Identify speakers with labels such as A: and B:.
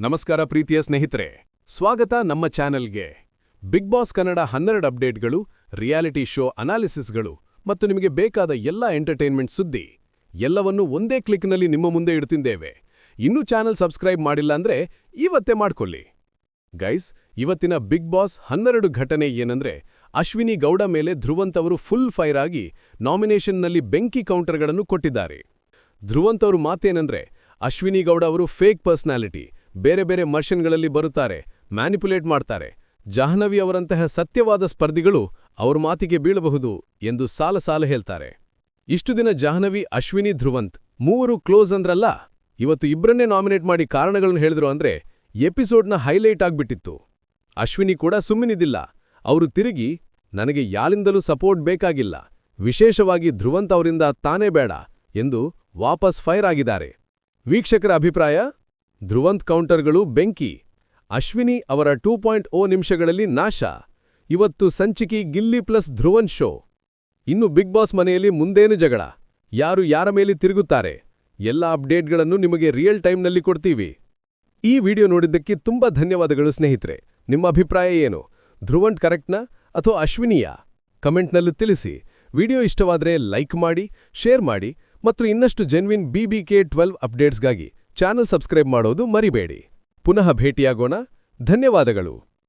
A: ನಮಸ್ಕಾರ ಪ್ರೀತಿಯ ಸ್ನೇಹಿತರೆ. ಸ್ವಾಗತ ನಮ್ಮ ಚಾನೆಲ್ಗೆ. ಬಿಗ್ ಬಾಸ್ ಕನ್ನಡ ಹನ್ನೆರಡು ಅಪ್ಡೇಟ್ಗಳು, ರಿಯಾಲಿಟಿ ಶೋ ಅನಾಲಿಸಿಸ್ಗಳು ಮತ್ತು ನಿಮಗೆ ಬೇಕಾದ ಎಲ್ಲ ಎಂಟರ್ಟೈನ್ಮೆಂಟ್ ಸುದ್ದಿ. ಎಲ್ಲವನ್ನೂ ಒಂದೇ ಕ್ಲಿಕ್ನಲ್ಲಿ ನಿಮ್ಮ ಮುಂದೆ ಇಡ್ತಿದ್ದೇವೆ ಇನ್ನೂ ಚಾನೆಲ್ ಸಬ್ಸ್ಕ್ರೈಬ್ ಮಾಡಿಲ್ಲ ಅಂದ್ರೆ ಇವತ್ತೇ ಮಾಡ್ಕೊಳ್ಳಿ. ಗೈಸ್, ಇವತ್ತಿನ ಬಿಗ್ ಬಾಸ್ ಹನ್ನೆರಡು ಘಟನೆ ಏನಂದ್ರೆ, ಅಶ್ವಿನಿ ಗೌಡ ಮೇಲೆ ಧ್ರುವಂತ್ ಅವರು ಫುಲ್ ಫೈರ್ ಆಗಿ ನಾಮಿನೇಷನ್ನಲ್ಲಿ ಬೆಂಕಿ ಕೌಂಟರ್ಗಳನ್ನು ಕೊಟ್ಟಿದ್ದಾರೆ. ಧ್ರುವಂತ್ ಅವರು ಮಾತೇನೆಂದ್ರೆ, ಅಶ್ವಿನಿ ಗೌಡ ಅವರು ಫೇಕ್ ಪರ್ಸನಾಲಿಟಿ ಬೇರೆ ಬೇರೆ ಮಷಿನ್ಗಳಲ್ಲಿ ಬರುತ್ತಾರೆ, ಮ್ಯಾನಿಪುಲೇಟ್ ಮಾಡ್ತಾರೆ. ಜಾಹ್ನವಿ ಅವರಂತಹ ಸತ್ಯವಾದ ಸ್ಪರ್ಧಿಗಳು ಅವ್ರ ಮಾತಿಗೆ ಬೀಳಬಹುದು ಎಂದು ಸಾಲ ಸಾಲ ಹೇಳ್ತಾರೆ. ಇಷ್ಟು ದಿನ ಜಾಹ್ನವಿ, ಅಶ್ವಿನಿ, ಧ್ರುವಂತ್ ಮೂವರು ಕ್ಲೋಸ್ ಅಂದ್ರಲ್ಲ, ಇವತ್ತು ಇಬ್ರನ್ನೇ ನಾಮಿನೇಟ್ ಮಾಡಿ ಕಾರಣಗಳನ್ನು ಹೇಳಿದ್ರು ಅಂದ್ರೆ ಎಪಿಸೋಡ್ನ ಹೈಲೈಟ್ ಆಗ್ಬಿಟ್ಟಿತ್ತು. ಅಶ್ವಿನಿ ಕೂಡ ಸುಮ್ಮನಿದ್ದಿಲ್ಲ ಅವರು ತಿರುಗಿ, ನನಗೆ ಯಾರಿಂದಲೂ ಸಪೋರ್ಟ್ ಬೇಕಾಗಿಲ್ಲ. ವಿಶೇಷವಾಗಿ ಧ್ರುವಂತ್ ಅವರಿಂದ ತಾನೇ ಬೇಡ ಎಂದು ವಾಪಸ್ ಫೈರ್ ಆಗಿದ್ದಾರೆ. ವೀಕ್ಷಕರ ಅಭಿಪ್ರಾಯ? ಧ್ರುವಂತ್ ಕೌಂಟರ್ಗಳು ಬೆಂಕಿ, ಅಶ್ವಿನಿ ಅವರ ಟೂ ಪಾಯಿಂಟ್ ಓ ನಿಮಿಷಗಳಲ್ಲಿ ನಾಶ, ಇವತ್ತು ಸಂಚಿಕಿ ಗಿಲ್ಲಿ ಪ್ಲಸ್ ಧ್ರುವನ್ ಶೋ. ಇನ್ನು ಬಿಗ್ ಬಾಸ್ ಮನೆಯಲ್ಲಿ ಮುಂದೇನು ಜಗಳ? ಯಾರು ಯಾರ ಮೇಲೆ ತಿರುಗುತ್ತಾರೆ? ಎಲ್ಲ ಅಪ್ಡೇಟ್ಗಳನ್ನು ನಿಮಗೆ ರಿಯಲ್ ಟೈಮ್ನಲ್ಲಿ ಕೊಡ್ತೀವಿ. ಈ ವಿಡಿಯೋ ನೋಡಿದ್ದಕ್ಕೆ ತುಂಬಾ ಧನ್ಯವಾದಗಳು ಸ್ನೇಹಿತರೆ. ನಿಮ್ಮ ಅಭಿಪ್ರಾಯ ಏನು? ಧ್ರುವಂಟ್ ಕರೆಕ್ಟ್ನಾ ಅಥವಾ ಅಶ್ವಿನಿಯಾ? ಕಮೆಂಟ್ನಲ್ಲಿ ತಿಳಿಸಿ. ವಿಡಿಯೋ ಇಷ್ಟವಾದರೆ ಲೈಕ್ ಮಾಡಿ, ಶೇರ್ ಮಾಡಿ ಮತ್ತು ಇನ್ನಷ್ಟು genuine B B K twelve ಅಪ್ಡೇಟ್ಸ್ಗಾಗಿ channel subscribe ಮಾಡೋದು ಮರಿಬೇಡಿ. ಪುನಃ ಭೇಟಿಯಾಗೋಣ. ಧನ್ಯವಾದಗಳು.